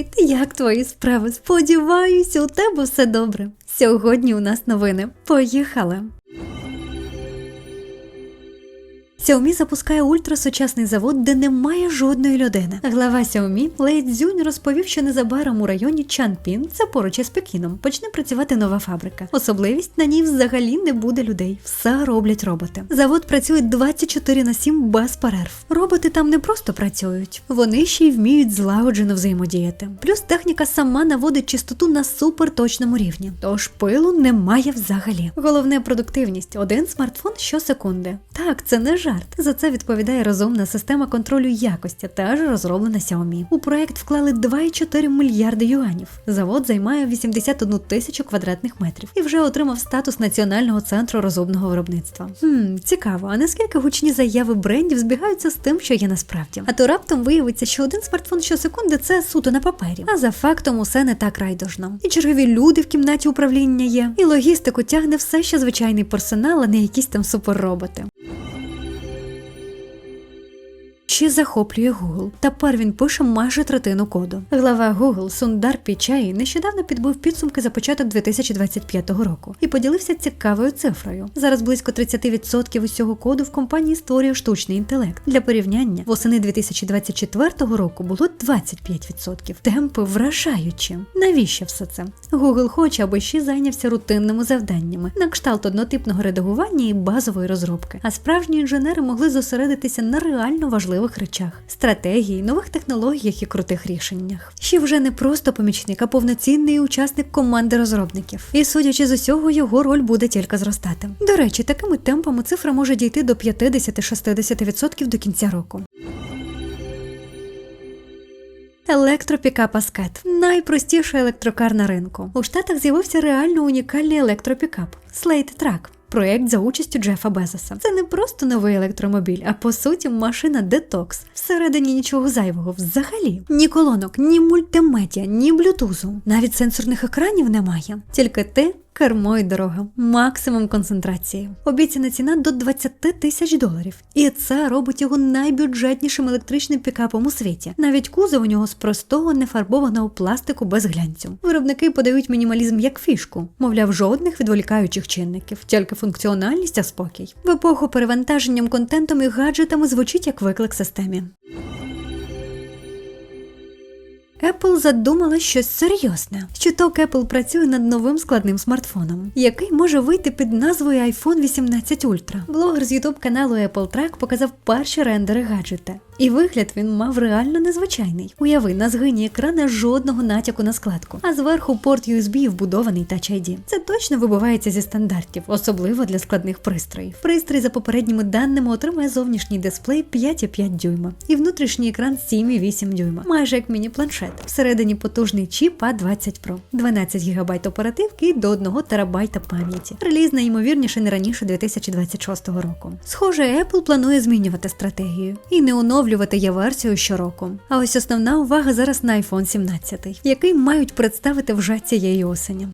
Привіт! Як твої справи? Сподіваюся, у тебе все добре. Сьогодні у нас новини. Поїхали! Xiaomi запускає ультрасучасний завод, де немає жодної людини. Глава Xiaomi Лей Цзюнь розповів, що незабаром у районі Чанпін, це поруч із Пекіном, почне працювати нова фабрика. Особливість на ній взагалі не буде людей. Все роблять роботи. Завод працює 24 на 7 без перерв. Роботи там не просто працюють, вони ще й вміють злагоджено взаємодіяти. Плюс техніка сама наводить чистоту на суперточному рівні. Тож пилу немає взагалі. Головне продуктивність один смартфон щосекунди. Так, це не жарт. За це відповідає розумна система контролю якості, теж розроблена Xiaomi. У проект вклали 2,4 мільярди юанів. Завод займає 81 тисячу квадратних метрів і вже отримав статус національного центру розумного виробництва. Хм, цікаво, а наскільки гучні заяви брендів збігаються з тим, що є насправді? А то раптом виявиться, що один смартфон щосекунди це суто на папері. А за фактом усе не так райдужно. І чергові люди в кімнаті управління є, і логістику тягне все ще звичайний персонал, а не якісь там суперроботи. Ще захоплює Google. Тепер він пише майже третину коду. Глава Google Сундар Пічай нещодавно підбив підсумки за початок 2025 року і поділився цікавою цифрою. Зараз близько 30% усього коду в компанії створює штучний інтелект. Для порівняння восени 2024 року було 25%. Темпи вражаючі. Навіщо все це? Google хоче, аби ще зайнявся рутинними завданнями на кшталт однотипного редагування і базової розробки. А справжні інженери могли зосередитися на реально важливих речах, стратегії, нових технологіях і крутих рішеннях. Ще вже не просто помічник, а повноцінний учасник команди розробників. І судячи з усього, його роль буде тільки зростати. До речі, такими темпами цифра може дійти до 50-60% до кінця року. Електропікап Аскет найпростіша електрокар на ринку. У Штатах з'явився реально унікальний електропікап Slate Track. Проєкт за участю Джефа Безоса. Це не просто новий електромобіль, а по суті машина детокс. Всередині нічого зайвого взагалі. Ні колонок, ні мультимедіа, ні блютузу. Навіть сенсорних екранів немає. Тільки ти. Кермо і дорога, максимум концентрації. Обіцяна ціна до 20 тисяч доларів. І це робить його найбюджетнішим електричним пікапом у світі. Навіть кузов у нього з простого нефарбованого пластику без глянцю. Виробники подають мінімалізм як фішку, мовляв, жодних відволікаючих чинників, тільки функціональність та спокій. В епоху перевантаженням контентом і гаджетами звучить як виклик системі. Apple задумала щось серйозне. Щоток Apple працює над новим складним смартфоном, який може вийти під назвою iPhone 18 Ultra. Блогер з youtube каналу Apple Track показав перші рендери гаджета. І вигляд він мав реально незвичайний. Уяви, на згині екрана жодного натяку на складку, а зверху порт USB вбудований Touch ID. Це точно вибивається зі стандартів, особливо для складних пристроїв. Пристрій за попередніми даними отримує зовнішній дисплей 5,5 дюйма і внутрішній екран 7,8 дюйма, майже як міні-планшет. Всередині потужний чіп A20 Pro, 12 ГБ оперативки і до 1 терабайта пам'яті. Реліз найімовірніше не раніше 2026 року. Схоже, Apple планує змінювати стратегію і не оновлювати є версію щороку. А ось основна увага зараз на iPhone 17, який мають представити вже цієї осені.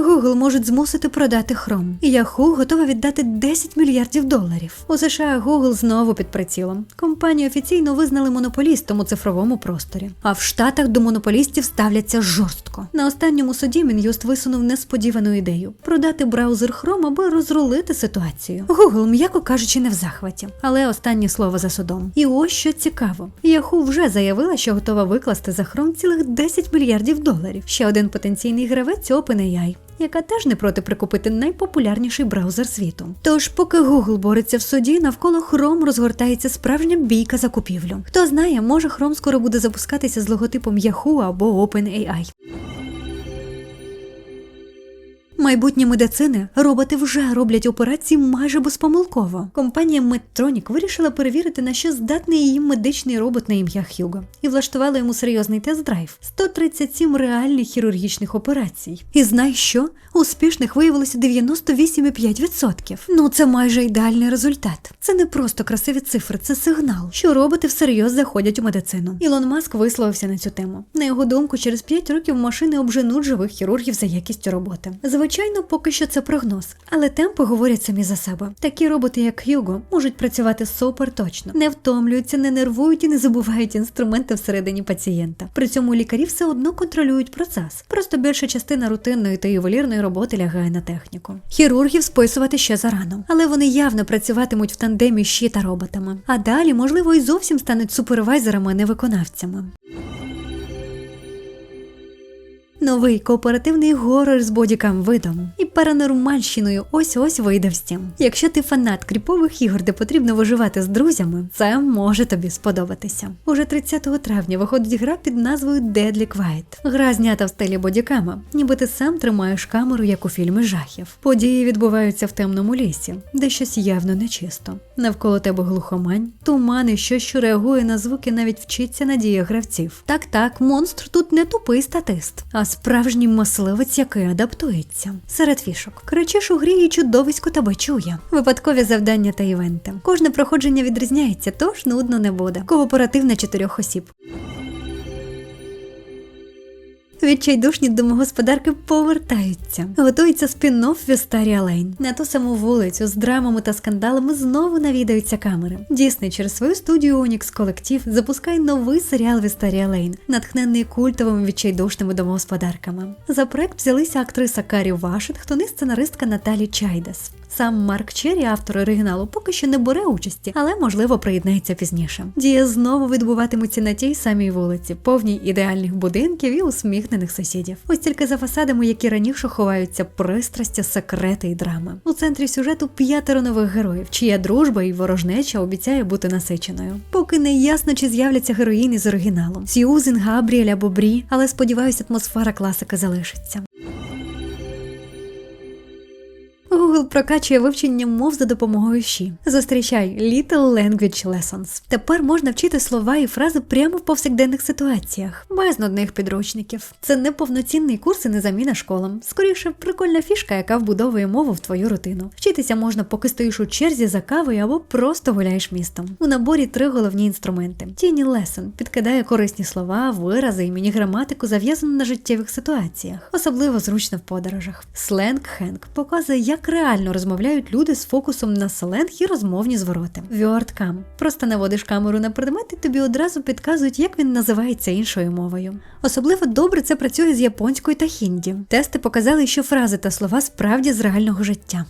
Google можуть змусити продати Chrome. Yahoo готова віддати 10 мільярдів доларів. У США Google знову під прицілом. Компанію офіційно визнали монополістом у цифровому просторі. А в Штатах до монополістів ставляться жорстко. На останньому суді Мін'юст висунув несподівану ідею продати браузер Chrome, аби розрулити ситуацію. Google, м'яко кажучи, не в захваті. Але останнє слово за судом. І ось що цікаво: Yahoo вже заявила, що готова викласти за Chrome цілих 10 мільярдів доларів. Ще один потенційний гравець OpenAI яка теж не проти прикупити найпопулярніший браузер світу. Тож, поки Google бореться в суді, навколо Chrome розгортається справжня бійка за купівлю. Хто знає, може Chrome скоро буде запускатися з логотипом Yahoo або OpenAI. Майбутнє медицини роботи вже роблять операції майже безпомилково. Компанія Medtronic вирішила перевірити, на що здатний її медичний робот на ім'я Хьюго, і влаштувала йому серйозний тест-драйв 137 реальних хірургічних операцій. І знай що? Успішних виявилося 98,5%. Ну це майже ідеальний результат. Це не просто красиві цифри, це сигнал, що роботи всерйоз заходять у медицину. Ілон Маск висловився на цю тему. На його думку, через 5 років машини обженуть живих хірургів за якістю роботи. Звичайно, поки що це прогноз, але темпи говорять самі за себе. Такі роботи, як Хьюго, можуть працювати супер точно, не втомлюються, не нервують і не забувають інструменти всередині пацієнта. При цьому лікарі все одно контролюють процес. Просто більша частина рутинної та ювелірної роботи лягає на техніку. Хірургів списувати ще зарано, але вони явно працюватимуть в тандемі щі та роботами. А далі, можливо, і зовсім стануть супервайзерами, а не виконавцями. Новий кооперативний горор з бодікам видом і паранормальщиною ось ось вийде в стім. Якщо ти фанат кріпових ігор, де потрібно виживати з друзями, це може тобі сподобатися. Уже 30 травня виходить гра під назвою Deadly Quiet. Гра знята в стилі бодікама, ніби ти сам тримаєш камеру, як у фільмі жахів. Події відбуваються в темному лісі, де щось явно нечисто. Навколо тебе глухомань, туман і щось, що реагує на звуки, навіть вчиться на діях гравців. Так, так, монстр тут не тупий статист, а справжній мисливець, який адаптується. Серед фішок кричиш у грі і чудовисько тебе чує. Випадкові завдання та івенти. Кожне проходження відрізняється, тож нудно не буде. Кооператив на чотирьох осіб. Відчайдушні домогосподарки повертаються. Готується спін-офф Вістарія Лейн. На ту саму вулицю з драмами та скандалами знову навідаються камери. Дійсний через свою студію Unix Колектив запускає новий серіал Вістарія Лейн, натхнений культовими відчайдушними домогосподарками. За проект взялися актриса Карі Вашингтон і сценаристка Наталі Чайдес. Сам Марк Черрі, автор оригіналу, поки що не бере участі, але можливо приєднається пізніше. Дія знову відбуватиметься на тій самій вулиці, повній ідеальних будинків і усміхнених сусідів. Ось тільки за фасадами, які раніше ховаються пристрастя, секрети і драми. У центрі сюжету п'ятеро нових героїв, чия дружба і ворожнеча обіцяє бути насиченою. Поки не ясно, чи з'являться героїни з оригіналом Сьюзен, Габріель або Брі, але сподіваюся, атмосфера класики залишиться. Google прокачує вивчення мов за допомогою щі. Зустрічай Little Language Lessons. Тепер можна вчити слова і фрази прямо в повсякденних ситуаціях, без нудних підручників. Це не повноцінний курс і не заміна школам. Скоріше, прикольна фішка, яка вбудовує мову в твою рутину. Вчитися можна, поки стоїш у черзі за кавою або просто гуляєш містом. У наборі три головні інструменти. Тіні Lesson підкидає корисні слова, вирази і міні-граматику, зав'язану на життєвих ситуаціях, особливо зручно в подорожах. Сленг Хенк показує, як реально розмовляють люди з фокусом на сленг і розмовні звороти. WordCam. Просто наводиш камеру на предмет і тобі одразу підказують, як він називається іншою мовою. Особливо добре це працює з японською та хінді. Тести показали, що фрази та слова справді з реального життя.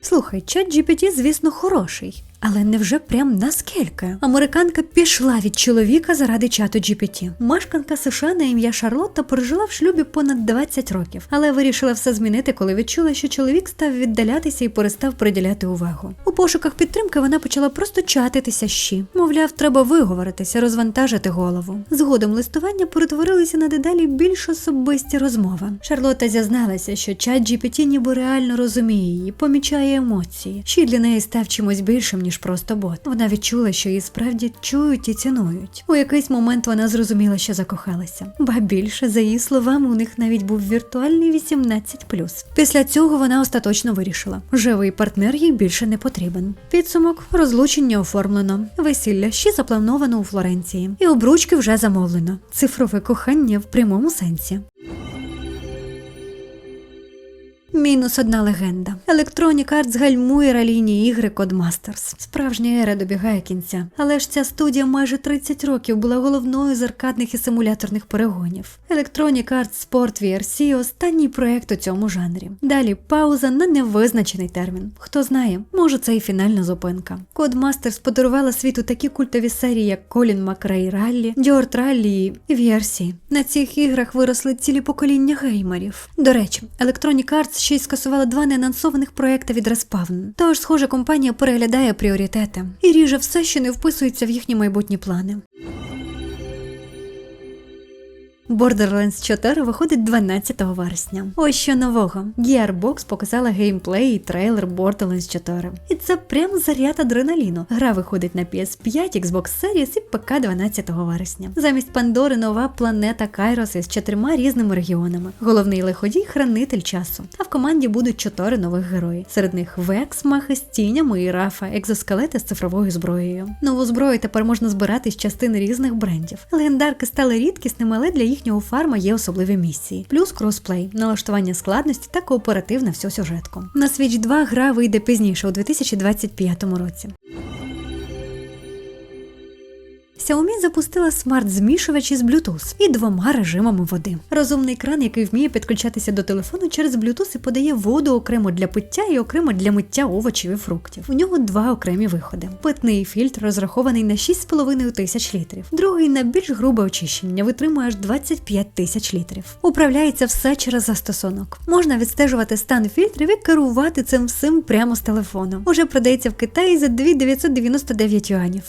Слухай, чат GPT, звісно, хороший. Але невже прям наскільки? Американка пішла від чоловіка заради чату GPT. Мешканка США на ім'я Шарлотта прожила в шлюбі понад 20 років, але вирішила все змінити, коли відчула, що чоловік став віддалятися і перестав приділяти увагу. У пошуках підтримки вона почала просто чатитися щі. Мовляв, треба виговоритися, розвантажити голову. Згодом листування перетворилися на дедалі більш особисті розмови. Шарлотта зізналася, що чат GPT ніби реально розуміє її, помічає емоції. Щі для неї став чимось більшим, ніж просто бот. Вона відчула, що її справді чують і цінують. У якийсь момент вона зрозуміла, що закохалася. Ба більше, за її словами, у них навіть був віртуальний 18+. Після цього вона остаточно вирішила: живий партнер їй більше не потрібен. Підсумок розлучення оформлено, весілля ще заплановано у Флоренції, і обручки вже замовлено. Цифрове кохання в прямому сенсі. Мінус одна легенда. Electronic Arts гальмує ралійні ігри Codemasters. Справжня ера добігає кінця. Але ж ця студія майже 30 років була головною з аркадних і симуляторних перегонів. Electronic Arts Sport VRC – останній проект у цьому жанрі. Далі пауза на невизначений термін. Хто знає, може це і фінальна зупинка. Codemasters подарувала світу такі культові серії, як Колін Макрей Раллі, Дьорт Раллі і VRC. На цих іграх виросли цілі покоління геймерів. До речі, Electronic Arts ще й скасувала два неанонсованих проекти від Respawn. Тож, схоже, компанія переглядає пріоритети і ріже все, що не вписується в їхні майбутні плани. Borderlands 4 виходить 12 вересня. Ось що нового. Gearbox показала геймплей і трейлер Borderlands 4. І це прям заряд адреналіну. Гра виходить на PS5, Xbox Series і ПК 12 вересня. Замість Пандори нова планета Кайрос із чотирма різними регіонами. Головний лиходій хранитель часу. А в команді будуть чотири нових герої. Серед них Векс, Махи з тінями і Рафа, екзоскелети з цифровою зброєю. Нову зброю тепер можна збирати з частин різних брендів. Легендарки стали рідкісними, але для їх їхнього фарма є особливі місії, плюс кросплей, налаштування складності та кооперативна всю сюжетку. На Switch 2 гра вийде пізніше у 2025 році. Xiaomi запустила смарт-змішувач із Bluetooth і двома режимами води. Розумний кран, який вміє підключатися до телефону через Bluetooth і подає воду окремо для пиття і окремо для миття овочів і фруктів. У нього два окремі виходи. Питний фільтр розрахований на 6,5 тисяч літрів. Другий на більш грубе очищення витримує аж 25 тисяч літрів. Управляється все через застосунок. Можна відстежувати стан фільтрів і керувати цим всім прямо з телефону. Уже продається в Китаї за 2999 юанів.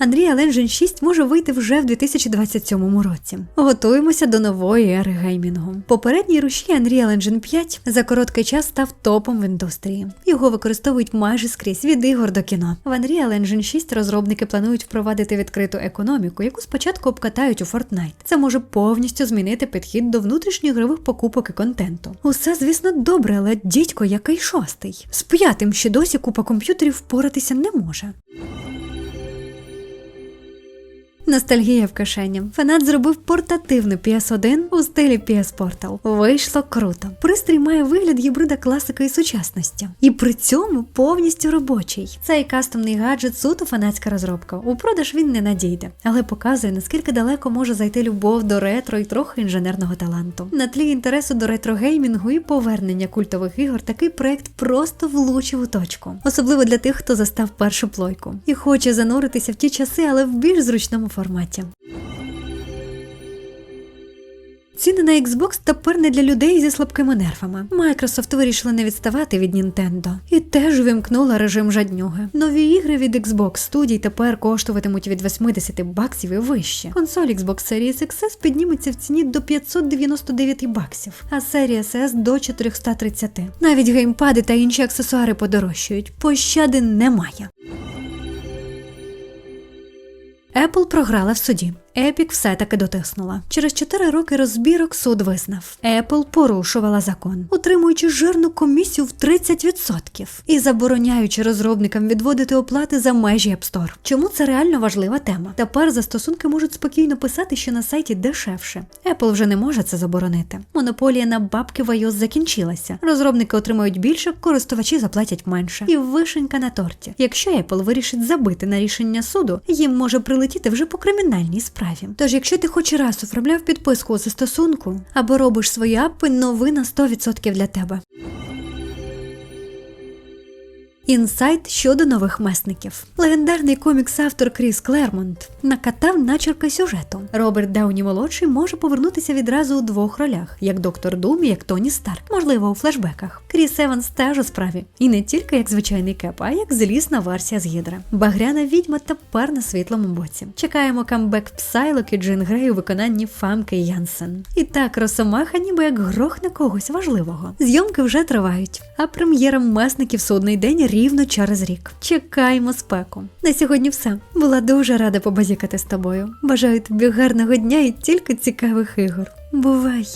Unreal Engine 6 може вийти вже в 2027 році. Готуємося до нової ери геймінгу. Попередній рушій Unreal Engine 5 за короткий час став топом в індустрії. Його використовують майже скрізь від ігор до кіно. В Unreal Engine 6 розробники планують впровадити відкриту економіку, яку спочатку обкатають у Fortnite. Це може повністю змінити підхід до внутрішньоігрових покупок і контенту. Усе, звісно, добре, але дідько, який шостий. З п'ятим ще досі купа комп'ютерів впоратися не може. Ностальгія в кишені. Фанат зробив портативний PS1 у стилі PS Portal. Вийшло круто. Пристрій має вигляд гібрида класики і сучасності. І при цьому повністю робочий. Цей кастомний гаджет суто фанатська розробка. У продаж він не надійде, але показує, наскільки далеко може зайти любов до ретро і трохи інженерного таланту. На тлі інтересу до ретро-геймінгу і повернення культових ігор такий проект просто влучив у точку. Особливо для тих, хто застав першу плойку і хоче зануритися в ті часи, але в більш зручному форматі. Ціни на Xbox тепер не для людей зі слабкими нервами. Microsoft вирішила не відставати від Nintendo і теж вимкнула режим жаднюги. Нові ігри від Xbox студій тепер коштуватимуть від 80 баксів і вище. Консоль Xbox Series XS підніметься в ціні до 599 баксів, а Series S до 430. Навіть геймпади та інші аксесуари подорожчають. Пощади немає. Apple програла в суді. Epic все таки дотиснула. Через 4 роки розбірок суд визнав. Apple порушувала закон, утримуючи жирну комісію в 30% і забороняючи розробникам відводити оплати за межі App Store. Чому це реально важлива тема? Тепер застосунки можуть спокійно писати, що на сайті дешевше. Apple вже не може це заборонити. Монополія на бабки в iOS закінчилася. Розробники отримають більше, користувачі заплатять менше. І вишенька на торті. Якщо Apple вирішить забити на рішення суду, їм може прилетіти вже по кримінальній справі. Тож, якщо ти хоч раз оформляв підписку у застосунку або робиш свої апи, новина 100% для тебе. Інсайт щодо нових месників. Легендарний комікс-автор Кріс Клермонт накатав начерка сюжету. Роберт Дауні молодший може повернутися відразу у двох ролях: як доктор Дум і як Тоні Старк, можливо, у флешбеках. Кріс Еванс теж у справі, і не тільки як звичайний кеп, а як злісна версія з Гідра. Багряна відьма тепер на світлому боці. Чекаємо камбек Псайлок і Джин Грей у виконанні Фамки Янсен. І так Росомаха ніби як грохне когось важливого. Зйомки вже тривають, а прем'єра месників судний день рівно через рік. Чекаємо спеку. На сьогодні все. Була дуже рада побазікати з тобою. Бажаю тобі гарного дня і тільки цікавих ігор. Бувай!